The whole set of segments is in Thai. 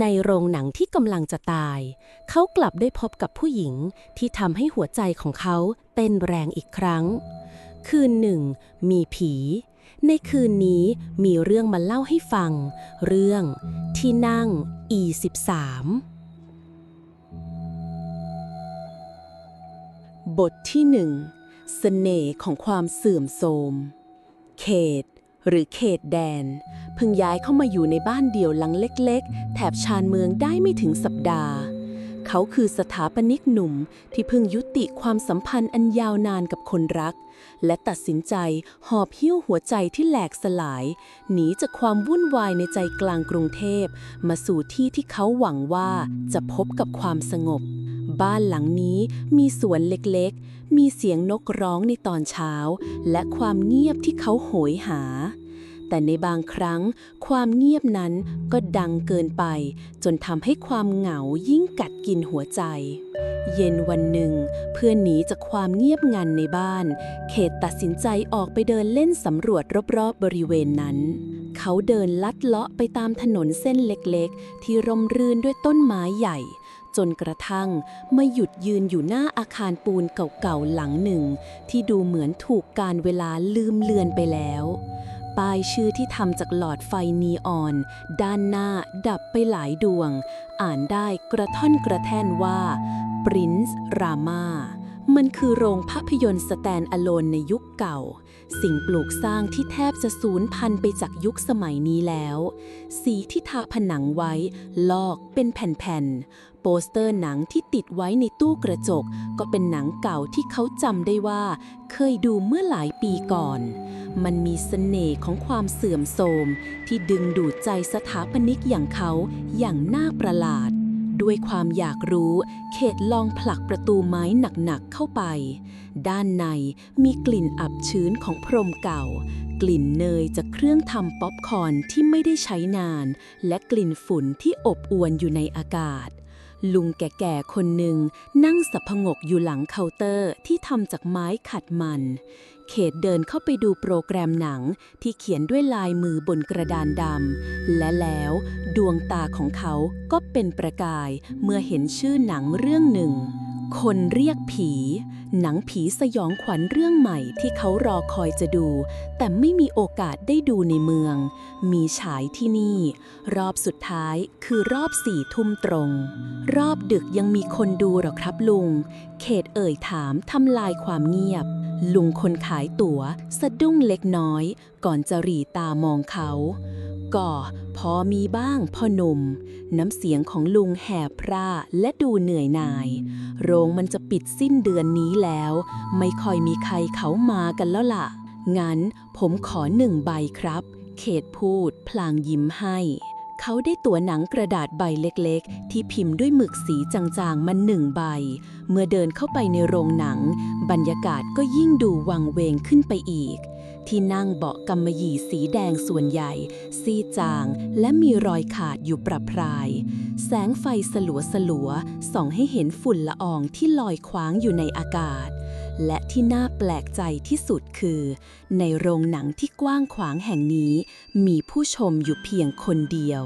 ในโรงหนังที่กำลังจะตาย เขากลับได้พบกับผู้หญิงที่ทำให้หัวใจของเขาเต้นแรงอีกครั้ง คืนหนึ่ง มีผี ในคืนนี้มีเรื่องมาเล่าให้ฟัง เรื่องที่นั่ง E13 บทที่หนึ่งเสน่ห์ของความเสื่อมโทรม เขต หรือเขตแดน เพิ่งย้ายเข้ามาอยู่ในบ้านเดี่ยวหลังเล็กๆ แถบชานเมืองได้ไม่ถึงสัปดาห์ เขาคือสถาปนิกหนุ่มที่เพิ่งยุติความสัมพันธ์อันยาวนานกับคนรัก และตัดสินใจหอบหิ้วหัวใจที่แหลกสลาย หนีจากความวุ่นวายในใจกลางกรุงเทพ มาสู่ที่ที่เขาหวังว่าจะพบกับความสงบบ้านหลังนี้มีสวนเล็กๆ มีเสียงนกร้องในตอนเช้า และความเงียบที่เขาโหยหา แต่ในบางครั้งความเงียบนั้นก็ดังเกินไป จนทำให้ความเหงายิ่งกัดกินหัวใจ เย็นวันหนึ่ง เพื่อหนีจากความเงียบงันในบ้าน เขตตัดสินใจออกไปเดินเล่นสำรวจรอบๆบริเวณนั้น เขาเดินลัดเลาะไปตามถนนเส้นเล็กๆ ที่ร่มรื่นด้วยต้นไม้ใหญ่จนกระทั่งมาหยุดยืนอยู่หน้าอาคารปูนเก่าๆหลังหนึ่ง ที่ดูเหมือนถูกการเวลาลืมเลือนไปแล้ว ป้ายชื่อที่ทำจากหลอดไฟนีออน ด้านหน้าดับไปหลายดวง อ่านได้กระท่อนกระแท่นว่า Prince Rama มันคือโรงภาพยนตร์สแตนอะโลนในยุคเก่า สิ่งปลูกสร้างที่แทบจะสูญพันธุ์ไปจากยุคสมัยนี้แล้ว สีที่ทาผนังไว้ ลอกเป็นแผ่นๆ โปสเตอร์หนังที่ติดไว้ในตู้กระจก ก็เป็นหนังเก่าที่เขาจำได้ว่า เคยดูเมื่อหลายปีก่อน มันมีเสน่ห์ของความเสื่อมโทรม ที่ดึงดูดใจสถาปนิกอย่างเขาอย่างน่าประหลาด ด้วยความอยากรู้ เขตลองผลักประตูไม้หนักๆเข้าไป ด้านในมีกลิ่นอับชื้นของพรมเก่ากลิ่นเนยจากเครื่องทำป๊อปคอร์นที่ไม่ได้ใช้นาน และกลิ่นฝุ่นที่อบอวนอยู่ในอากาศ ลุงแก่ๆคนหนึ่งนั่งสับพงกอยู่หลังเคาน์เตอร์ที่ทำจากไม้ขัดมัน เขตเดินเข้าไปดูโปรแกรมหนังที่เขียนด้วยลายมือบนกระดานดำ และแล้วดวงตาของเขาก็เป็นประกายเมื่อเห็นชื่อหนังเรื่องหนึ่ง คนเรียกผี หนังผีสยองขวัญเรื่องใหม่ที่เขารอคอยจะดู แต่ไม่มีโอกาสได้ดูในเมือง มีฉายที่นี่ รอบสุดท้ายคือรอบสี่ทุ่มตรง รอบดึกยังมีคนดูหรอครับลุง เขตเอ่ยถามทำลายความเงียบ ลุงคนขายายตั๋วสะดุ้งเล็กน้อย ก่อนจะรีตามองเขาก็พอมีบ้างพ่อหนุ่ม น้ำเสียงของลุงแหบพร่าและดูเหนื่อยหน่าย โรงมันจะปิดสิ้นเดือนนี้แล้ว ไม่ค่อยมีใครเขามากันแล้วล่ะ งั้นผมขอหนึ่งใบครับ เขตพูดพลางยิ้มให้ เขาได้ตั๋วหนังกระดาษใบเล็กๆ ที่พิมพ์ด้วยหมึกสีจางๆ มาหนึ่งใบ เมื่อเดินเข้าไปในโรงหนัง บรรยากาศก็ยิ่งดูวังเวงขึ้นไปอีก ที่นั่งเบาะกำมะหยี่สีแดงส่วนใหญ่ ซีดจาง และมีรอยขาดอยู่ประพราย แสงไฟสลัวสลัวๆส่องให้เห็นฝุ่นละอองที่ลอยคว้างอยู่ในอากาศ และที่น่าแปลกใจที่สุดคือ ในโรงหนังที่กว้างขวางแห่งนี้ มีผู้ชมอยู่เพียงคนเดียว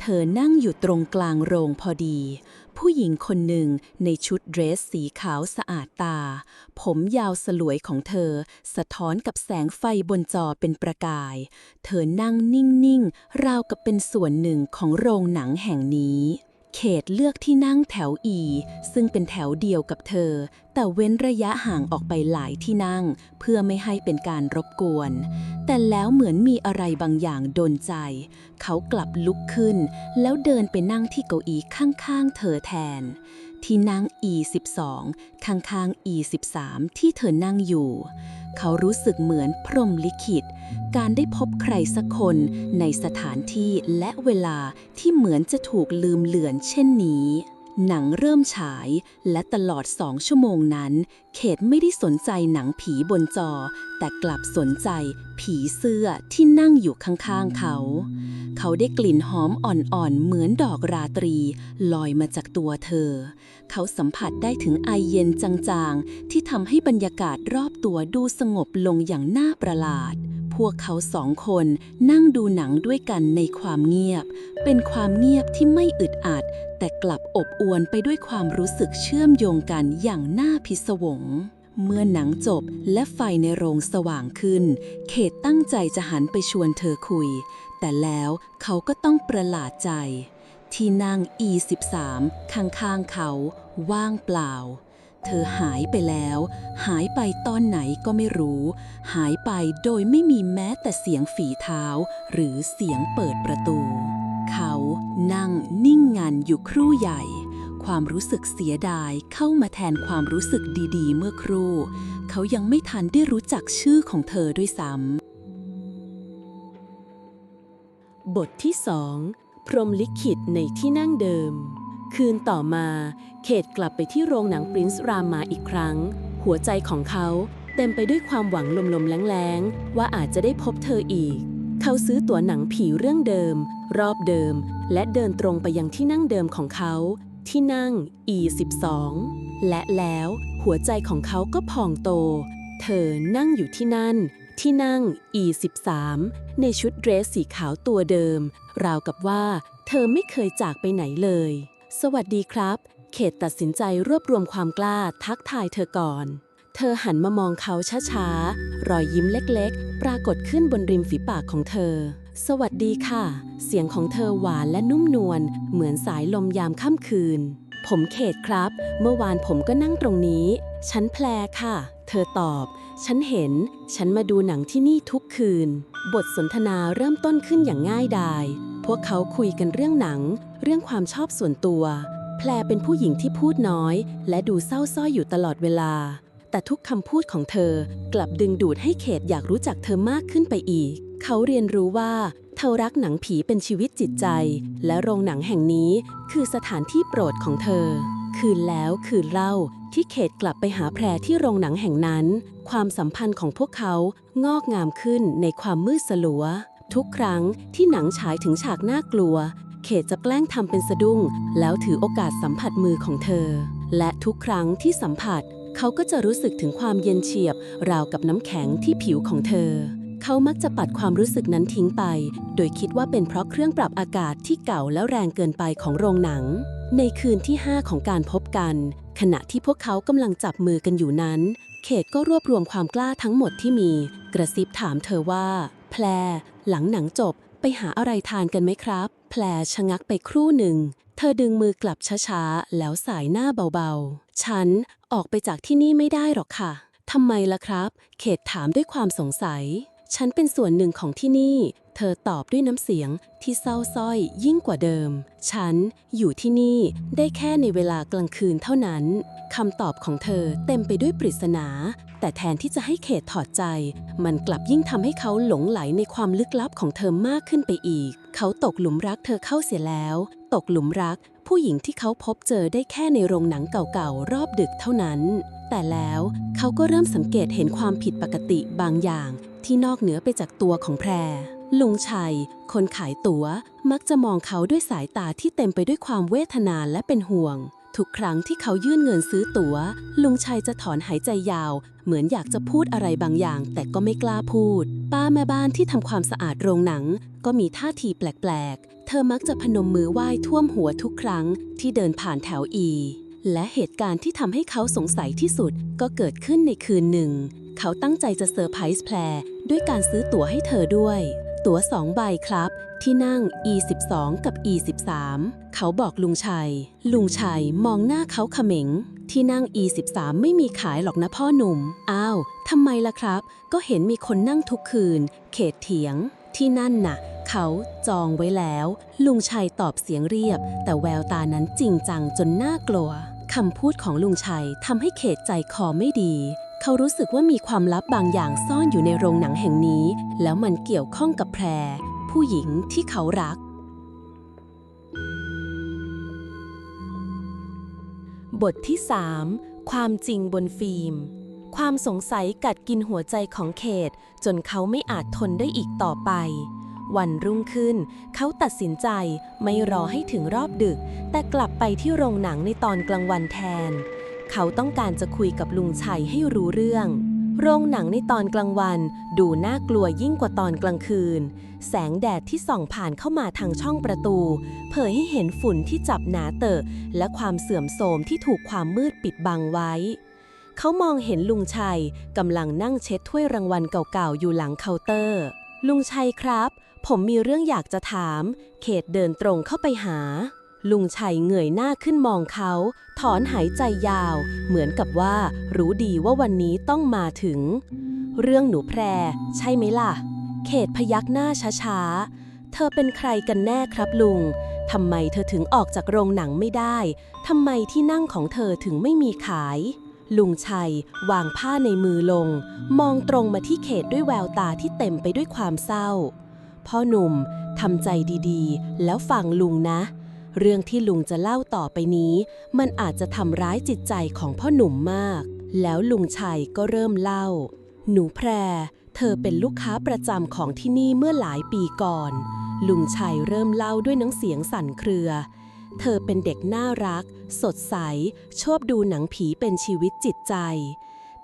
เธอนั่งอยู่ตรงกลางโรงพอดี ผู้หญิงคนหนึ่งในชุดเดรสสีขาวสะอาดตา ผมยาวสลวยของเธอ สะท้อนกับแสงไฟบนจอเป็นประกาย เธอนั่งนิ่งๆ ราวกับเป็นส่วนหนึ่งของโรงหนังแห่งนี้ เขตเลือกที่นั่งแถวอี ซึ่งเป็นแถวเดียวกับเธอ แต่เว้นระยะห่างออกไปหลายที่นั่ง เพื่อไม่ให้เป็นการรบกวน แต่แล้วเหมือนมีอะไรบางอย่างโดนใจ เขากลับลุกขึ้น แล้วเดินไปนั่งที่เก้าอี้ข้างๆ เธอแทน ที่นั่ง E12 ข้างๆ E13 ที่เธอนั่งอยู่ เขารู้สึกเหมือนพรมลิขิต การได้พบใครสักคนในสถานที่และเวลาที่เหมือนจะถูกลืมเลือนเช่นนี้ หนังเริ่มฉายและตลอดสองชั่วโมงนั้น เขตไม่ได้สนใจหนังผีบนจอ แต่กลับสนใจผีเสื้อที่นั่งอยู่ข้างๆเขา เขาได้กลิ่นหอมอ่อนๆ เหมือนดอกราตรี ลอยมาจากตัวเธอ เขาสัมผัสได้ถึงไอเย็นจางๆ ที่ทำให้บรรยากาศรอบตัวดูสงบลงอย่างน่าประหลาด วกเขาสองคนนั่งดูหนังด้วยกันในความเงียบ เป็นความเงียบที่ไม่อึดอัด แต่กลับอบอวลไปด้วยความรู้สึกเชื่อมโยงกันอย่างน่าพิศวง เมื่อหนังจบและไฟในโรงสว่างขึ้น เขตตั้งใจจะหันไปชวนเธอคุย แต่แล้วเขาก็ต้องประหลาดใจ ที่นั่ง E13 ข้างๆเขา ว่างเปล่า เธอหายไปแล้ว หายไปตอนไหนก็ไม่รู้ หายไปโดยไม่มีแม้แต่เสียงฝีเท้า หรือเสียงเปิดประตู เขานั่งนิ่งงันอยู่ครู่ใหญ่ ความรู้สึกเสียดายเข้ามาแทนความรู้สึกดีๆ เมื่อครู่ เขายังไม่ทันได้รู้จักชื่อของเธอด้วยซ้ำบทที่สองพรมลิขิตในที่นั่งเดิม คืนต่อมา เขตกลับไปที่โรงหนังปรินซ์รามาอีกครั้ง หัวใจของเขาเต็มไปด้วยความหวังลมๆแรงๆ ว่าอาจจะได้พบเธออีก เขาซื้อตั๋วหนังผีเรื่องเดิม รอบเดิม และเดินตรงไปยังที่นั่งเดิมของเขา ที่นั่ง E12 และแล้วหัวใจของเขาก็พองโต เธอนั่งอยู่ที่นั่น ที่นั่ง E13 ในชุดเดรสสีขาวตัวเดิม ราวกับว่าเธอไม่เคยจากไปไหนเลย สวัสดีครับ เขตตัดสินใจรวบรวมความกล้าทักทายเธอก่อน เธอหันมามองเขาช้าๆ รอยยิ้มเล็กๆ ปรากฏขึ้นบนริมฝีปากของเธอ สวัสดีค่ะ เสียงของเธอหวานและนุ่มนวล เหมือนสายลมยามค่ำคืน ผมเขตครับ เมื่อวานผมก็นั่งตรงนี้ ฉันแพรค่ะ เธอตอบ ฉันเห็น ฉันมาดูหนังที่นี่ทุกคืน บทสนทนาเริ่มต้นขึ้นอย่างง่ายดาย พวกเขาคุยกันเรื่องหนัง เรื่องความชอบส่วนตัว แพรเป็นผู้หญิงที่พูดน้อย และดูเศร้าส้อยอยู่ตลอดเวลา แต่ทุกคำพูดของเธอกลับดึงดูดให้เขตอยากรู้จักเธอมากขึ้นไปอีก เขาเรียนรู้ว่าเธอรักหนังผีเป็นชีวิตจิตใจ และโรงหนังแห่งนี้คือสถานที่โปรดของเธอ คืนแล้วคืนเล่าที่เขตกลับไปหาแพรที่โรงหนังแห่งนั้น ความสัมพันธ์ของพวกเขางอกงามขึ้นในความมืดสลัว ทุกครั้งที่หนังฉายถึงฉากน่ากลัว เขตจะแกล้งทำเป็นสะดุ้ง แล้วถือโอกาสสัมผัสมือของเธอ และทุกครั้งที่สัมผัส เขาก็จะรู้สึกถึงความเย็นเฉียบ ราวกับน้ำแข็งที่ผิวของเธอ เขามักจะปัดความรู้สึกนั้นทิ้งไป โดยคิดว่าเป็นเพราะเครื่องปรับอากาศที่เก่าแล้วแรงเกินไปของโรงหนัง ในคืนที่ 5 ของการพบกัน ขณะที่พวกเขากำลังจับมือกันอยู่นั้น เขตก็รวบรวมความกล้าทั้งหมดที่มี กระซิบถามเธอว่า แพร หลังหนังจบไปหาอะไรทานกันไหมครับ แพลชะงักไปครู่หนึ่ง เธอดึงมือกลับช้าๆ แล้วสายหน้าเบาๆ ฉันออกไปจากที่นี่ไม่ได้หรอกค่ะทำไมล่ะครับ เขตถามด้วยความสงสัย ฉันเป็นส่วนหนึ่งของที่นี่ เธอตอบด้วยน้ำเสียงที่เศร้าส้อยยิ่งกว่าเดิม ฉันอยู่ที่นี่ได้แค่ในเวลากลางคืนเท่านั้น คำตอบของเธอเต็มไปด้วยปริศนา แต่แทนที่จะให้เขตถอดใจ มันกลับยิ่งทำให้เขาหลงไหลในความลึกลับของเธอมากขึ้นไปอีก เขาตกหลุมรักเธอเข้าเสียแล้ว ตกหลุมรัก ผู้หญิงที่เขาพบเจอได้แค่ในโรงหนังเก่าๆรอบดึกเท่านั้น แต่แล้วเขาก็เริ่มสังเกตเห็นความผิดปกติบางอย่างที่นอกเหนือไปจากตัวของแพร ลุงชัย คนขายตัว๋ว มักจะมองเขาด้วยสายตาที่เต็มไปด้วยความเวทนาและเป็นห่วง ทุกครั้งที่เขายื่นเงินซื้อตัว๋ว ลุงชัยจะถอนหายใจยาว เหมือนอยากจะพูดอะไรบางอย่าง แต่ก็ไม่กล้าพูด ป้าแม่บ้านที่ทำความสะอาดโรงหนัง ก็มีท่าทีแปลกๆ เธอมักจะพนมมือไหว้ท่วมหัวทุกครั้งที่เดินผ่านแถวอี และเหตุการณ์ที่ทำให้เขาสงสัยที่สุดก็เกิดขึ้นในคืนหนึ่ง เขาตั้งใจจะเซอร์ไพรส์แพรด้วยการซื้อตั๋วให้เธอด้วย ตั๋วสองใบครับ ที่นั่ง E12 กับ E13 เขาบอกลุงชัย ลุงชัยมองหน้าเขาเขม็ง ที่นั่ง E13 ไม่มีขายหรอกนะพ่อหนุ่ม อ้าวทำไมล่ะครับ ก็เห็นมีคนนั่งทุกคืน เขตเถียง ที่นั่นน่ะเขาจองไว้แล้ว ลุงชัยตอบเสียงเรียบ แต่แววตานั้นจริงจังจนน่ากลัว คำพูดของลุงชัยทำให้เขตใจคอไม่ดี เขารู้สึกว่ามีความลับบางอย่างซ่อนอยู่ในโรงหนังแห่งนี้ แล้วมันเกี่ยวข้องกับแพร ผู้หญิงที่เขารัก บทที่ 3 ความจริงบนฟิล์ม ความสงสัยกัดกินหัวใจของเขต จนเขาไม่อาจทนได้อีกต่อไป วันรุ่งขึ้น เขาตัดสินใจไม่รอให้ถึงรอบดึก แต่กลับไปที่โรงหนังในตอนกลางวันแทน เขาต้องการจะคุยกับลุงชัยให้รู้เรื่อง โรงหนังในตอนกลางวัน ดูน่ากลัวยิ่งกว่าตอนกลางคืน แสงแดดที่ส่องผ่านเข้ามาทางช่องประตู เผยให้เห็นฝุ่นที่จับหนาเตอะและความเสื่อมโทรมที่ถูกความมืดปิดบังไว้เขามองเห็นลุงชัยกำลังนั่งเช็ดถ้วยรางวัลเก่าๆ อยู่หลังเคาน์เตอร์ ลุงชัยครับ ผมมีเรื่องอยากจะถาม เขตเดินตรงเข้าไปหา ลุงชัยเงยหน้าขึ้นมองเขา ถอนหายใจยาว เหมือนกับว่า รู้ดีว่าวันนี้ต้องมาถึง เรื่องหนูแพร ใช่ไหมล่ะ เขตพยักหน้าช้าๆ เธอเป็นใครกันแน่ครับลุง ทำไมเธอถึงออกจากโรงหนังไม่ได้ ทำไมที่นั่งของเธอถึงไม่มีขาย ลุงชัยวางผ้าในมือลง มองตรงมาที่เขตด้วยแววตาที่เต็มไปด้วยความเศร้า พ่อหนุ่มทำใจดีๆ แล้วฟังลุงนะ เรื่องที่ลุงจะเล่าต่อไปนี้ มันอาจจะทำร้ายจิตใจของพ่อหนุ่มมาก แล้วลุงชัยก็เริ่มเล่า หนูแพร เธอเป็นลูกค้าประจำของที่นี่เมื่อหลายปีก่อน ลุงชัยเริ่มเล่าด้วยน้ำเสียงสั่นเครือ เธอเป็นเด็กน่ารัก สดใส ชอบดูหนังผีเป็นชีวิตจิตใจ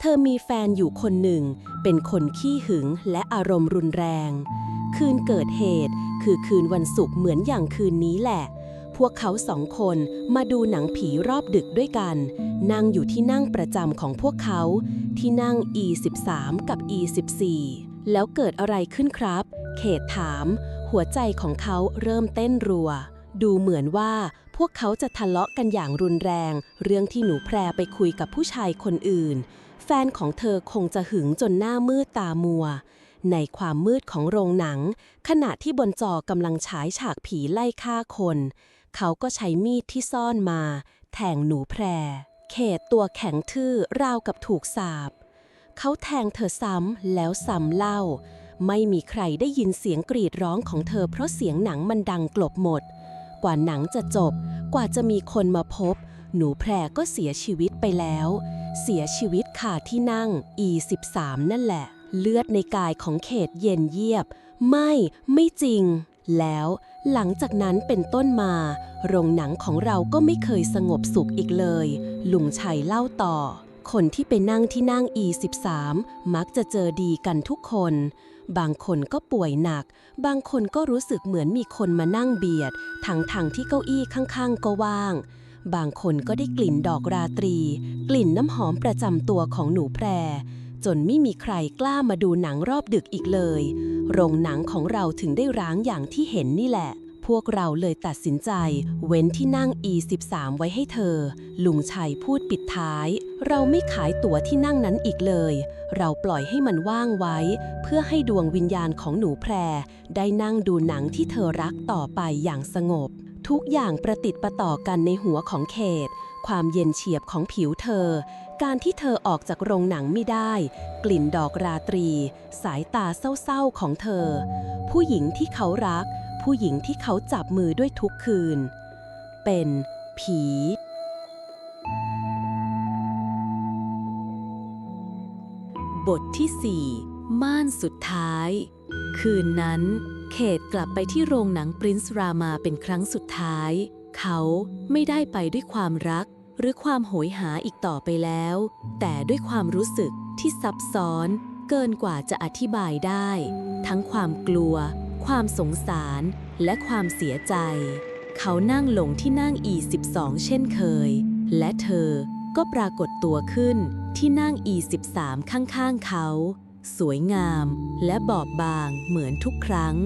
เธอมีแฟนอยู่คนหนึ่ง เป็นคนขี้หึงและอารมณ์รุนแรง คืนเกิดเหตุ คือคืนวันศุกร์เหมือนอย่างคืนนี้แหละ พวกเขาสองคนมาดูหนังผีรอบดึกด้วยกัน นั่งอยู่ที่นั่งประจำของพวกเขา ที่นั่ง E13 กับ E14 แล้วเกิดอะไรขึ้นครับ เขตถาม หัวใจของเขาเริ่มเต้นรัว ดูเหมือนว่าพวกเขาจะทะเลาะกันอย่างรุนแรง เรื่องที่หนูแพรไปคุยกับผู้ชายคนอื่น แฟนของเธอคงจะหึงจนหน้ามืดตามัว ในความมืดของโรงหนัง ขณะที่บนจอกำลังฉายฉากผีไล่ฆ่าคน เขาก็ใช้มีดที่ซ่อนมา แทงหนูแพร เขตตัวแข็งทื่อราวกับถูกสาบ เขาแทงเธอซ้ำแล้วซ้ำเล่า ไม่มีใครได้ยินเสียงกรีดร้องของเธอเพราะเสียงหนังมันดังกลบหมด กว่าหนังจะจบ กว่าจะมีคนมาพบ หนูแพรก็เสียชีวิตไปแล้ว เสียชีวิตขาที่นั่ง E13 นั่นแหละ เลือดในกายของเขตเย็นเยียบ ไม่ไม่จริง แล้วหลังจากนั้นเป็นต้นมา โรงหนังของเราก็ไม่เคยสงบสุขอีกเลย ลุงชัยเล่าต่อ คนที่ไปนั่งที่นั่ง E13 มักจะเจอดีกันทุกคน บางคนก็ป่วยหนัก บางคนก็รู้สึกเหมือนมีคนมานั่งเบียด ทั้งทางที่เก้าอี้ข้างๆ ก็ว่าง บางคนก็ได้กลิ่นดอกราตรี กลิ่นน้ำหอมประจำตัวของหนูแพร จนไม่มีใครกล้ามาดูหนังรอบดึกอีกเลย โรงหนังของเราถึงได้ร้างอย่างที่เห็นนี่แหละ พวกเราเลยตัดสินใจ เว้นที่นั่ง E13 ไว้ให้เธอ ลุงชัยพูดปิดท้าย เราไม่ขายตั๋วที่นั่งนั้นอีกเลย เราปล่อยให้มันว่างไว้ เพื่อให้ดวงวิญญาณของหนูแพร ได้นั่งดูหนังที่เธอรักต่อไปอย่างสงบ ทุกอย่างประติดประต่อกันในหัวของเขต ความเย็นเฉียบของผิวเธอ การที่เธอออกจากโรงหนังไม่ได้ กลิ่นดอกราตรี สายตาเศร้าๆของเธอ ผู้หญิงที่เขารัก ผู้หญิงที่เขาจับมือด้วยทุกคืน เป็นผีบทที่ 4 ม่านสุดท้าย คืนนั้น เขตกลับไปที่โรงหนังปรินซ์รามาเป็นครั้งสุดท้าย เขาไม่ได้ไปด้วยความรัก หรือความโหยหาอีกต่อไปแล้ว แต่ด้วยความรู้สึกที่ซับซ้อน เกินกว่าจะอธิบายได้ ทั้งความกลัว ความสงสาร และความเสียใจ เขานั่งลงที่นั่ง E12 เช่นเคย และเธอก็ปรากฏตัวขึ้นที่นั่ง E13 ข้างๆเขา สวยงาม และบอบบางเหมือนทุกครั้ง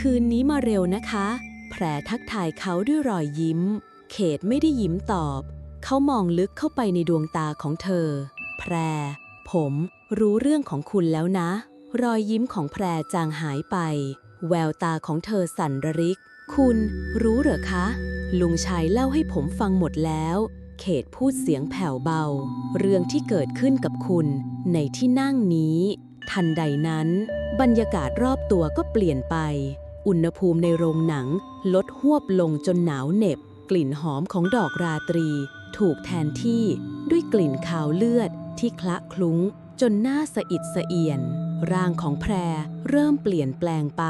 คืนนี้มาเร็วนะคะแพรทักทายเขาด้วยรอยยิ้ม เขตไม่ได้ยิ้มตอบ เขามองลึกเข้าไปในดวงตาของเธอ แพร ผมรู้เรื่องของคุณแล้วนะ รอยยิ้มของแพรจางหายไป แววตาของเธอสั่นระริก คุณรู้เหรอคะ ลุงชัยเล่าให้ผมฟังหมดแล้วเขตพูดเสียงแผ่วเบา เรื่องที่เกิดขึ้นกับคุณในที่นั่งนี้ ทันใดนั้น บรรยากาศรอบตัวก็เปลี่ยนไป อุณหภูมิในโรงหนังลดหวบลงจนหนาวเหน็บ กลิ่นหอมของดอกราตรี ถูกแทนที่ด้วยกลิ่นคาวเลือดที่คละคลุ้ง จนหน้าสะอิดสะเอียน ร่างของแพรเริ่มเปลี่ยนแปลงไป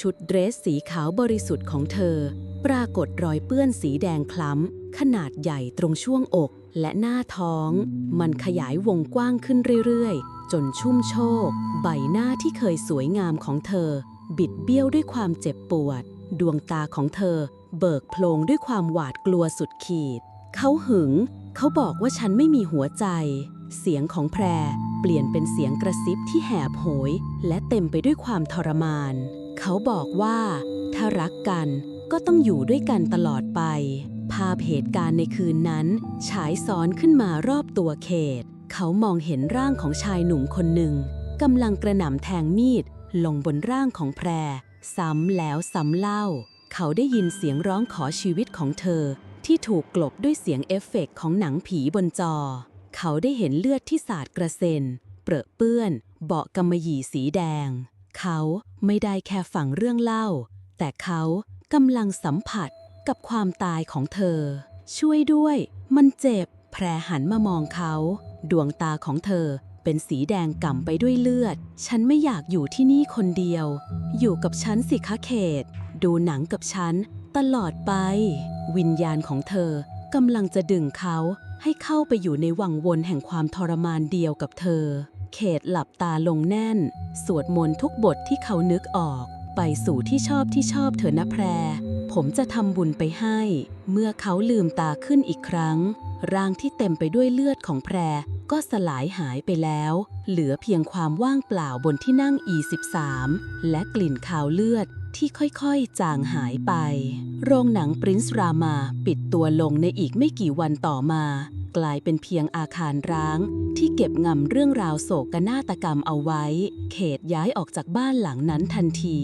ชุดเดรสสีขาวบริสุทธิ์ของเธอปปรากฏรอยเปื้อนสีแดงคล้ำ ขนาดใหญ่ตรงช่วงอกและหน้าท้อง มันขยายวงกว้างขึ้นเรื่อยๆ จนชุ่มโชกใบหน้าที่เคยสวยงามของเธอ บิดเบี้ยวด้วยความเจ็บปวด ดวงตาของเธอ เบิกโพลงด้วยความหวาดกลัวสุดขีด เขาหึง เขาบอกว่าฉันไม่มีหัวใจ เสียงของแพร เปลี่ยนเป็นเสียงกระซิบที่แหบโหย และเต็มไปด้วยความทรมาน เขาบอกว่า ถ้ารักกันก็ต้องอยู่ด้วยกันตลอดไป ภาพเหตุการณ์ในคืนนั้น ฉายซ้อนขึ้นมารอบตัวเขต เขามองเห็นร่างของชายหนุ่มคนหนึ่งกำลังกระหน่ำแทงมีดลงบนร่างของแพร ซ้ำแล้วซ้ำเล่า เขาได้ยินเสียงร้องขอชีวิตของเธอ ที่ถูกกลบด้วยเสียงเอฟเฟกต์ของหนังผีบนจอ เขาได้เห็นเลือดที่สาดกระเซ็น เปรอะเปื้อน เบาะกำมะหยี่สีแดง เขาไม่ได้แค่ฟังเรื่องเล่า แต่เขากำลังสัมผัสกับความตายของเธอ ช่วยด้วย มันเจ็บ แพรหันมามองเขา ดวงตาของเธอเป็นสีแดงก่ำไปด้วยเลือด ฉันไม่อยากอยู่ที่นี่คนเดียว อยู่กับฉันสิคะเขต ดูหนังกับฉัน ตลอดไป วิญญาณของเธอกำลังจะดึงเขาให้เข้าไปอยู่ในวังวนแห่งความทรมานเดียวกับเธอ เขตหลับตาลงแน่น สวดมนต์ทุกบทที่เขานึกออก ไปสู่ที่ชอบที่ชอบเถอะนะแพร ผมจะทำบุญไปให้ เมื่อเขาลืมตาขึ้นอีกครั้ง ร่างที่เต็มไปด้วยเลือดของแพร ก็สลายหายไปแล้ว เหลือเพียงความว่างเปล่าบนที่นั่ง E13 และกลิ่นคาวเลือดที่ค่อยๆ จางหายไป โรงหนังปรินซ์รามาปิดตัวลงในอีกไม่กี่วันต่อมา กลายเป็นเพียงอาคารร้าง ที่เก็บงำเรื่องราวโศกนาฏกรรมเอาไว้ เขตย้ายออกจากบ้านหลังนั้นทันที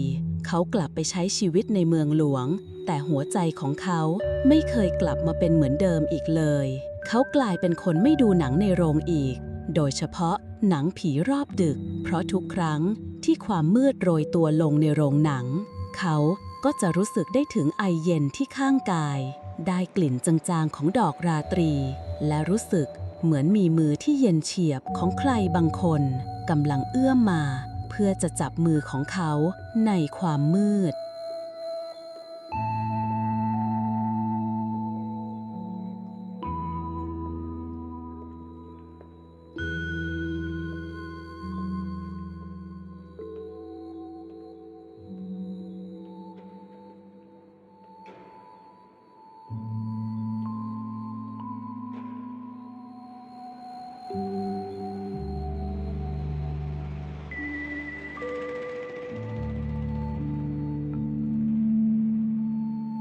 เขากลับไปใช้ชีวิตในเมืองหลวง แต่หัวใจของเขาไม่เคยกลับมาเป็นเหมือนเดิมอีกเลย เขากลายเป็นคนไม่ดูหนังในโรงอีก โดยเฉพาะหนังผีรอบดึก เพราะทุกครั้งที่ความมืดโรยตัวลงในโรงหนัง เขาก็จะรู้สึกได้ถึงไอเย็นที่ข้างกาย ได้กลิ่นจางๆของดอกราตรี และรู้สึกเหมือนมีมือที่เย็นเฉียบของใครบางคนกำลังเอื้อมมา เพื่อจะจับมือของเขาในความมืด